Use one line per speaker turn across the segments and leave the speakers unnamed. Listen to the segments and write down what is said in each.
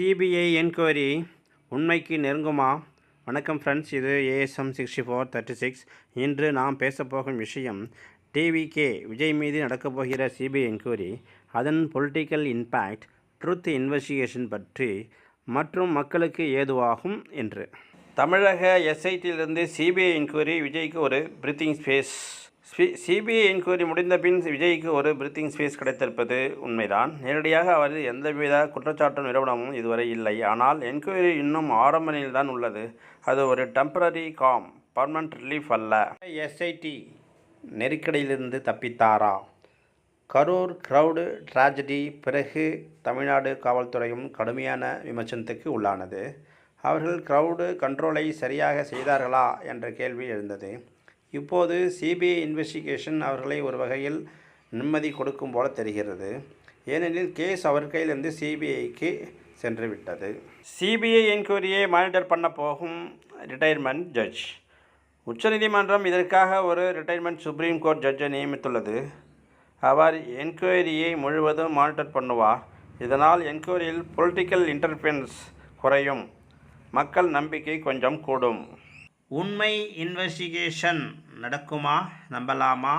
CBI enquiry உண்மைக்கு நெருங்குமா? வணக்கம் friends இது ASM sixty four thirty six இன்று நாம் பேசப்போகும் விஷயம் டிவிகே விஜய் மீது நடக்கப் போகிற சிபிஐ என்கொயரி அதன் பொலிட்டிக்கல் இம்பேக்ட் ட்ரூத் இன்வெஸ்டிகேஷன் பற்றி மற்றும் மக்களுக்கு ஏதுவாகும் என்று. தமிழக எஸ்ஐடியிலிருந்து சிபிஐ என்கொயரி விஜய்க்கு ஒரு பிரீத்திங் ஸ்பேஸ் சிபிஐ என்கொயரி முடிந்த பின் விஜய்க்கு ஒரு பிரீத்திங் ஸ்பேஸ் கிடைத்திருப்பது உண்மைதான். நேரடியாக அவர் எந்தவித குற்றச்சாட்டு நிறுவனமும் இதுவரை இல்லை. ஆனால் என்கொயரி இன்னும் ஆரம்ப நிலையில்தான் உள்ளது. அது ஒரு டெம்பரரி காம் பர்மனன்ட் ரிலீஃப் அல்ல. எஸ்ஐடி நெருக்கடியிலிருந்து தப்பித்தாரா? கரூர் க்ரௌடு ட்ராஜடி பிறகு தமிழ்நாடு காவல்துறையும் கடுமையான விமர்சனத்துக்கு உள்ளானது. அவர்கள் க்ரௌடு கண்ட்ரோலை சரியாக செய்தார்களா? என்ற கேள்வி எழுந்தது. இப்போது சிபிஐ இன்வெஸ்டிகேஷன் அவர்களை ஒரு வகையில் நிம்மதி கொடுக்கும் போல தெரிகிறது. ஏனெனில் கேஸ் அவர் கையிலிருந்து சிபிஐக்கு சென்று விட்டது சிபிஐ என்கொயரியை மானிட்டர் பண்ண போகும் ரிட்டையர்மெண்ட் ஜட்ஜ். உச்சநீதிமன்றம் இதற்காக ஒரு ரிட்டையர்மெண்ட் சுப்ரீம் கோர்ட் ஜட்ஜை நியமித்துள்ளது. அவர் என்கொயரியை முழுவதும் மானிட்டர் பண்ணுவார் இதனால் என்கொயரியில் பொலிட்டிக்கல் இன்டர்ஃபியன்ஸ் குறையும். மக்கள் நம்பிக்கை கொஞ்சம் கூடும். உண்மை இன்வெஸ்டிகேஷன் நடக்குமா? நம்பலாமா?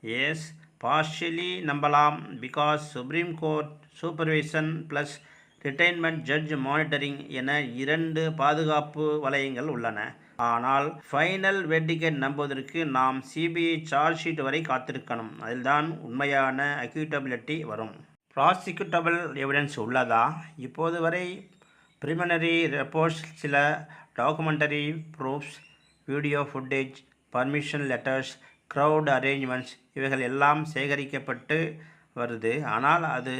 எஸ் பார்ஷியலி நம்பலாம். Because supreme court supervision plus retainment judge monitoring என இரண்டு பாதுகாப்பு வலயங்கள் உள்ளன. ஆனால் ஃபைனல் வெட்டிகேட் நம்புவதற்கு நாம் சிபிஐ சார்ஜ் ஷீட் வரை காத்திருக்கணும். அதில்தான் உண்மையான அக்யூட்டபிலிட்டி வரும். ப்ராசிக்யூட்டபிள் எவிடன்ஸ் உள்ளதா? இப்போது வரை ப்ரிமினரி ரெப்போர்ட்ஸ் சில documentary proofs video footage permission letters crowd arrangements இவைகள் எல்லாம் சேகரிக்கப்பட்டு வருது. ஆனால் அது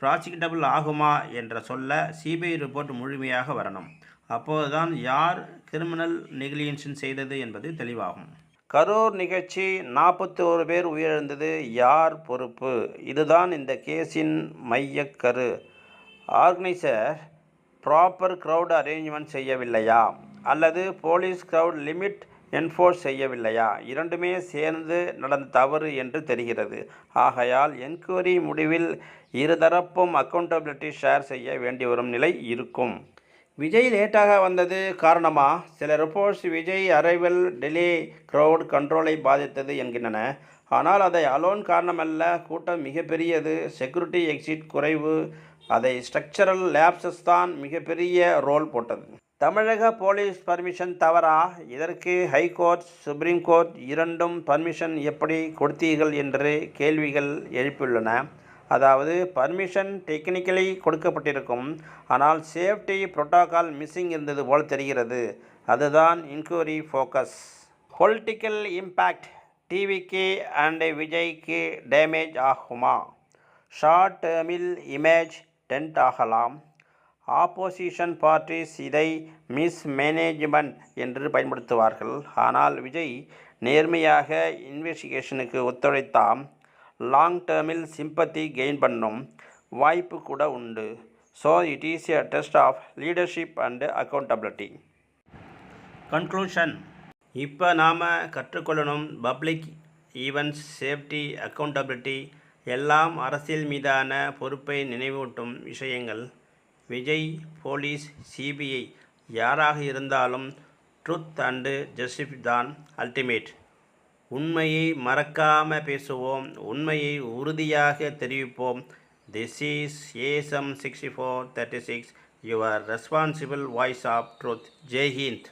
ப்ராசிக்யூட்டபிள் ஆகுமா என்ற சொல்ல சிபிஐ ரிப்போர்ட் முழுமையாக வரணும். அப்போதுதான் யார் கிரிமினல் நெகிலியன்ஷன் செய்தது என்பது தெளிவாகும். கரூர் நிகழ்ச்சி நாற்பத்தி ஒரு பேர் உயிரிழந்தது யார் பொறுப்பு? இதுதான் இந்த கேஸின் மையக்கரு ஆர்கனைசர் ப்ராப்பர் க்ரௌட் அரேஞ்ச்மெண்ட் செய்யவில்லையா? அல்லது போலீஸ் க்ரௌட் லிமிட் என்ஃபோர்ஸ் செய்யவில்லையா? இரண்டுமே சேர்ந்து நடந்த தவறு என்று தெரிகிறது. ஆகையால் என்கொயரி முடிவில் இருதரப்பும் அக்கௌண்டபிலிட்டி ஷேர் செய்ய வேண்டி வரும் நிலை இருக்கும். விஜய் லேட்டாக வந்தது காரணமா? சில reports Vijay arrival delay crowd கண்ட்ரோலை பாதித்தது என்கின்றன. ஆனால் அதை அலோன் காரணமல்ல கூட்டம் மிகப்பெரியது. செக்யூரிட்டி எக்ஸிட் குறைவு. அதை ஸ்ட்ரக்சரல் லேப்சஸ் தான் மிகப்பெரிய ரோல் போட்டது. தமிழக போலீஸ் பர்மிஷன் தவறா? இதற்கு ஹைகோர்ட் சுப்ரீம் கோர்ட் இரண்டும் பர்மிஷன் எப்படி கொடுத்தீர்கள் என்று கேள்விகள் எழுப்பியுள்ளன. அதாவது பர்மிஷன் டெக்னிக்கலி கொடுக்கப்பட்டிருக்கும். ஆனால் சேஃப்டி புரோட்டோகால் மிஸ்ஸிங் இருந்தது போல் தெரிகிறது. அதுதான் இன்கொயரி ஃபோக்கஸ் பொலிட்டிக்கல் இம்பேக்ட் டிவிக்கு அண்ட் விஜய்க்கு டேமேஜ் ஆகுமா? ஷார்ட் டேர்மில் இமேஜ் டென்ட் ஆகலாம். ஆப்போசிஷன் பார்ட்டிஸ் இதை மிஸ் மேனேஜ்மெண்ட் என்று பயன்படுத்துவார்கள். ஆனால் விஜய் நேர்மையாக இன்வெஸ்டிகேஷனுக்கு ஒத்துழைத்தால் லாங் டேர்மில் சிம்பத்தி கெயின் பண்ணும் வாய்ப்பு கூட உண்டு. So it is a test of leadership and accountability conclusion. இப்போ நாம் கற்றுக்கொள்ளணும் பப்ளிக் ஈவெண்ட்ஸ் சேஃப்டி அக்கௌண்டபிலிட்டி எல்லாம் அரசியல் மீதான பொறுப்பை நினைவூட்டும் விஷயங்கள். விஜய் போலீஸ் சிபிஐ யாராக இருந்தாலும் ட்ருத் அண்டு ஜஸ்டிஸ் தான் அல்டிமேட் உண்மையை மறக்காம பேசுவோம் உண்மையை உறுதியாக தெரிவிப்போம். This is ASM sixty four thirty six your responsible voice of truth Jai Hind.